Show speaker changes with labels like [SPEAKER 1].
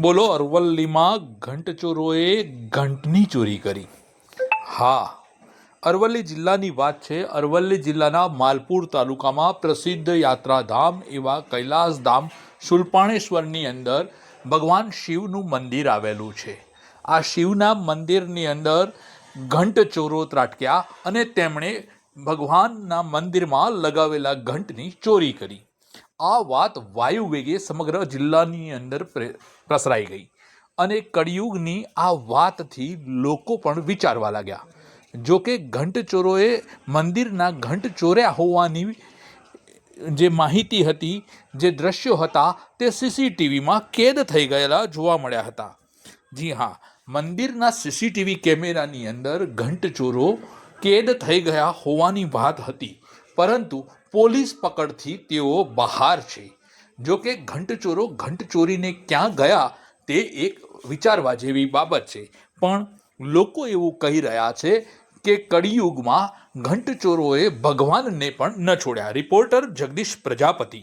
[SPEAKER 1] બોલો, અરવલ્લીમાં ઘંટચોરોએ ઘંટની ચોરી કરી. હા, અરવલ્લી જિલ્લાની વાત છે. અરવલ્લી જિલ્લાના માલપુર તાલુકામાં પ્રસિદ્ધ યાત્રાધામ એવા કૈલાસધામ શુલપાણેશ્વરની અંદર ભગવાન શિવનું મંદિર આવેલું છે. આ શિવના મંદિરની અંદર ઘંટચોરો ત્રાટક્યા અને તેમણે ભગવાનના મંદિરમાં લગાવેલા ઘંટની ચોરી કરી. આ વાત વાયુ વેગે સમગ્ર જિલ્લાની અંદર પ્રે- પ્રસરાઈ ગઈ અને કળિયુગની આ વાતથી લોકો પણ વિચારવા લાગ્યા. જો કે ઘંટચોરોએ મંદિરના ઘંટ ચોર્યા હોવાની જે માહિતી હતી, જે દ્રશ્યો હતા, તે સીસીટીવીમાં કેદ થઈ ગયેલા જોવા મળ્યા હતા. જી હા, મંદિરના સીસીટીવી કેમેરાની અંદર ઘંટચોરો કેદ થઈ ગયા હોવાની વાત હતી. પરંતુ પોલીસ પકડથી તેઓ બહાર છે. જો કે ઘંટચોરો ઘંટચોરીને ક્યાં ગયા તે એક વિચારવા જેવી બાબત છે. પણ લોકો એવું કહી રહ્યા છે કે કળિયુગમાં ઘંટચોરોએ ભગવાનને પણ ન છોડ્યા. રિપોર્ટર જગદીશ પ્રજાપતિ.